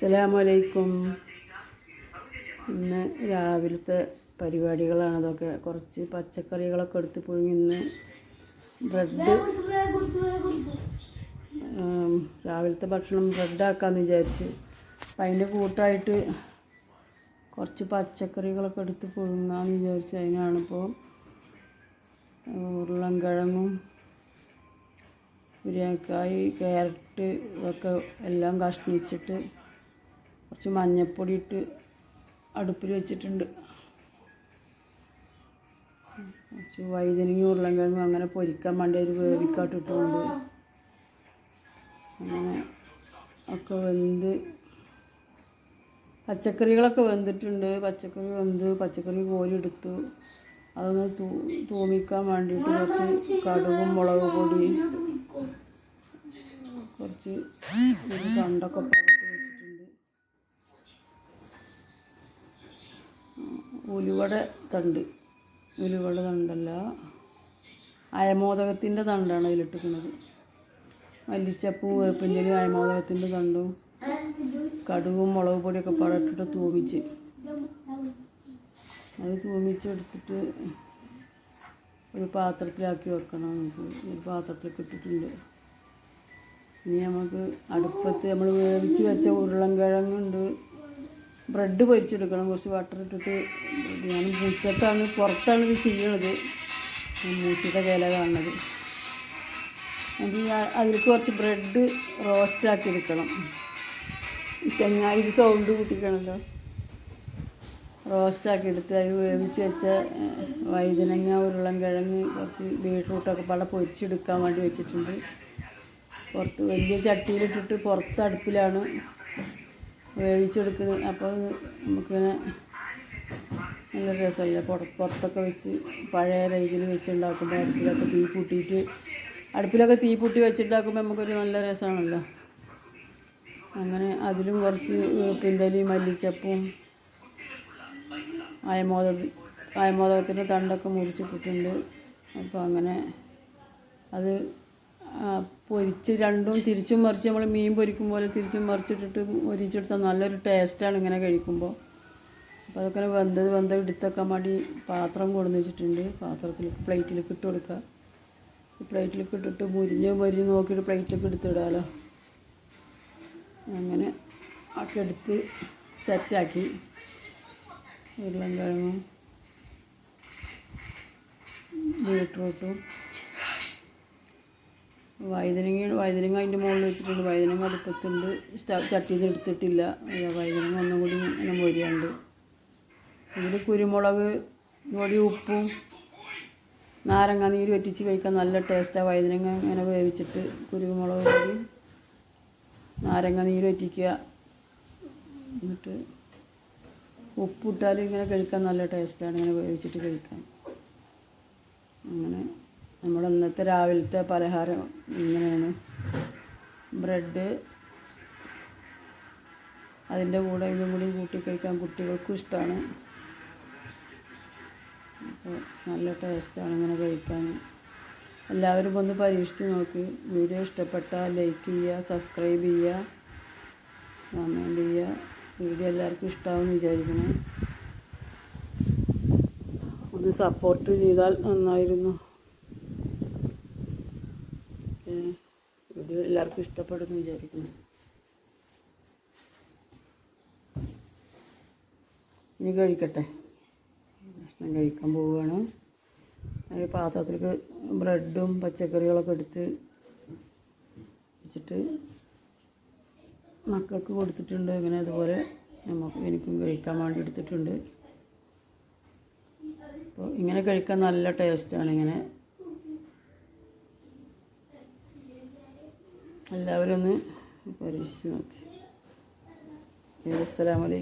അസ്സലാമലൈക്കും. ഇന്ന് രാവിലത്തെ പരിപാടികളാണ് അതൊക്കെ. കുറച്ച് പച്ചക്കറികളൊക്കെ എടുത്ത് പുഴുങ്ങി ഇന്ന് ബ്രെഡ് രാവിലത്തെ ഭക്ഷണം ബ്രെഡാക്കാമെന്ന് വിചാരിച്ച്. അപ്പം അതിന്റെ കൂട്ടായിട്ട് കുറച്ച് പച്ചക്കറികളൊക്കെ എടുത്ത് പുഴുങ്ങാമെന്ന് വിചാരിച്ച് അതിനാണിപ്പോൾ ഉരുളൻകിഴങ്ങും മുരിങ്ങക്കായ് ക്യാരറ്റ് ഇതൊക്കെ എല്ലാം കഷ്ണിച്ചിട്ട് കുറച്ച് മഞ്ഞൾപ്പൊടി ഇട്ട് അടുപ്പിൽ വെച്ചിട്ടുണ്ട്. കുറച്ച് വൈതനങ്ങി ഉരുളൻകിഴങ്ങും അങ്ങനെ പൊരിക്കാൻ വേണ്ടി ഒരു വേവിക്കാട്ട് ഇട്ടുകൊണ്ട് അങ്ങനെ ഒക്കെ വെന്ത് പച്ചക്കറികളൊക്കെ വെന്തിട്ടുണ്ട്. പച്ചക്കറി വെന്ത് പച്ചക്കറി കോരിയെടുത്തു അതൊന്ന് തൂ തൂമിക്കാൻ വേണ്ടിയിട്ട് കുറച്ച് കടുകും മുളക് പൊടി കുറച്ച് ഒരു ഉലുവട തണ്ട്. ഉലുവട തണ്ടല്ല. അയമോദകത്തിന്റെ തണ്ടാണ് അതിലിട്ടിരിക്കുന്നത്. മല്ലിച്ചപ്പും വേപ്പിന്റെയും അയമോദകത്തിന്റെ തണ്ടും കടുവും മുളക് പൊടിയൊക്കെ പടട്ടിട്ട് തൂമിച്ച്. അത് തൂമിച്ചെടുത്തിട്ട് ഒരു പാത്രത്തിലാക്കി വെക്കണം നമുക്ക്. ഒരു പാത്രത്തിലേക്ക് ഇട്ടിട്ടുണ്ട്. ഇനി നമുക്ക് അടുപ്പത്ത് നമ്മൾ വേവിച്ച് വെച്ച ഉരുളൻകിഴങ്ങുണ്ട്. ബ്രെഡ് പൊരിച്ചെടുക്കണം കുറച്ച് വാട്ടർ ഇട്ടിട്ട് ഞാൻ മുറ്റത്താണ് പുറത്താണ് ഇത് ചെയ്യണത് മൂച്ചിട്ട വില കാണുന്നത്. അത് കുറച്ച് ബ്രെഡ് റോസ്റ്റാക്കി എടുക്കണം. ചെങ്ങായി ഇത് സൗണ്ട് കൂട്ടിക്കണല്ലോ. റോസ്റ്റാക്കി എടുത്ത് അത് വേവിച്ച് വെച്ച വൈദനങ്ങ ഉരുളം കിഴങ്ങ് കുറച്ച് ബീട്രൂട്ടൊക്കെ പല പൊരിച്ചെടുക്കാൻ വേണ്ടി വെച്ചിട്ടുണ്ട്. പുറത്ത് വലിയ ചട്ടിയിലിട്ടിട്ട് പുറത്ത് അടുപ്പിലാണ് വേവിച്ചെടുക്കുന്നത് അപ്പോൾ നമുക്കിങ്ങനെ നല്ല രസമല്ലേ പുറ പുറത്തൊക്കെ വെച്ച് പഴയ രീതിയിൽ വെച്ചുണ്ടാക്കുമ്പോൾ അടുപ്പിലൊക്കെ തീ കൂട്ടിയിട്ട് അടുപ്പിലൊക്കെ തീ പൂട്ടി വെച്ചിട്ടുണ്ടാക്കുമ്പോൾ നമുക്കൊരു നല്ല രസമാണല്ലോ. അങ്ങനെ അതിലും കുറച്ച് വേപ്പിന്റെലയും മല്ലിച്ചപ്പും അയമോദ അയമോദകത്തിന്റെ തണ്ടൊക്കെ മുറിച്ചിട്ടിട്ടുണ്ട് അപ്പോൾ അങ്ങനെ അത് പൊരിച്ച് രണ്ടും തിരിച്ചും മറിച്ച് നമ്മൾ മീൻ പൊരിക്കും പോലെ തിരിച്ചും മറിച്ചിട്ടിട്ട് പൊരിച്ചെടുത്താൽ നല്ലൊരു ടേസ്റ്റാണ് ഇങ്ങനെ കഴിക്കുമ്പോൾ അപ്പോൾ അതൊക്കെ വെന്തത് വെന്ത എടുത്തൊക്കെ വേണ്ടി പാത്രം കൊടുന്ന് വെച്ചിട്ടുണ്ട്. പാത്രത്തിൽ പ്ലേറ്റിലേക്ക് ഇട്ട് കൊടുക്കുക പ്ലേറ്റിലേക്ക് ഇട്ടിട്ട് മുരിഞ്ഞ് മുരിഞ്ഞ് നോക്കിയിട്ട് പ്ലേറ്റിലേക്ക് എടുത്തിടാമല്ലോ അങ്ങനെ ഒക്കെ എടുത്ത് സെറ്റാക്കി. ഉരുളൻ കിഴങ്ങും ബീട്രൂട്ടും വഴുതനങ്ങ വഴുതനങ്ങ അതിന്റെ മുകളിൽ വെച്ചിട്ടുണ്ട്. വഴുതനങ്ങ അടുപ്പത്തുണ്ട്. ചട്ടിയിൽ നിന്ന് എടുത്തിട്ടില്ല. വഴുതനങ്ങ ഒന്നും കൂടി ഇങ്ങനെ മൊരിയുണ്ട്. ഇതിൽ കുരുമുളക് പൊടി ഉപ്പും നാരങ്ങ നീര് വറ്റിച്ച് കഴിക്കാൻ നല്ല ടേസ്റ്റാണ് വഴുതനങ്ങ ഇങ്ങനെ വേവിച്ചിട്ട് കുരുമുളക് പൊടി നാരങ്ങ നീര് വറ്റിക്കുക. എന്നിട്ട് ഉപ്പിട്ടാലും ഇങ്ങനെ കഴിക്കാൻ നല്ല ടേസ്റ്റാണ് ഇങ്ങനെ വേവിച്ചിട്ട് കഴിക്കാൻ. അങ്ങനെ ഇന്നത്തെ രാവിലത്തെ പലഹാരം ഇങ്ങനെയാണ്. ബ്രെഡ് അതിന്റെ കൂടെ ഇതും കൂടി കൂട്ടി കഴിക്കാൻ കുട്ടികൾക്കും ഇഷ്ടമാണ് അപ്പോൾ നല്ല ടേസ്റ്റാണ് ഇങ്ങനെ കഴിക്കാൻ. എല്ലാവരും ഒന്ന് പരീക്ഷിച്ച് നോക്ക്. വീഡിയോ ഇഷ്ടപ്പെട്ടാൽ ലൈക്ക് ചെയ്യുക സബ്സ്ക്രൈബ് ചെയ്യുക. കമന്റ് ചെയ്യുക. വീഡിയോ എല്ലാവർക്കും ഇഷ്ടമാവും വിചാരിക്കണേ ഒന്ന് സപ്പോർട്ട് ചെയ്താൽ നന്നായിരുന്നു ഏ, വീഡിയോ എല്ലാവർക്കും ഇഷ്ടപ്പെടുമെന്ന് വിചാരിക്കുന്നു. ഇനി കഴിക്കട്ടെ. ഭക്ഷണം കഴിക്കാൻ പോവുകയാണ്. ഒരു പാത്രത്തിലേക്ക് ബ്രെഡും പച്ചക്കറികളൊക്കെ എടുത്ത് വെച്ചിട്ട് മക്കൾക്ക് കൊടുത്തിട്ടുണ്ട്. ഇങ്ങനെ അതുപോലെ നമുക്ക് എനിക്കും കഴിക്കാൻ വേണ്ടി എടുത്തിട്ടുണ്ട്. അപ്പോൾ ഇങ്ങനെ കഴിക്കാൻ നല്ല ടേസ്റ്റാണ് ഇങ്ങനെ എല്ലാവരും ഒന്ന് പരീക്ഷിച്ച് നോക്കി. അസ്സലാമലൈക്കും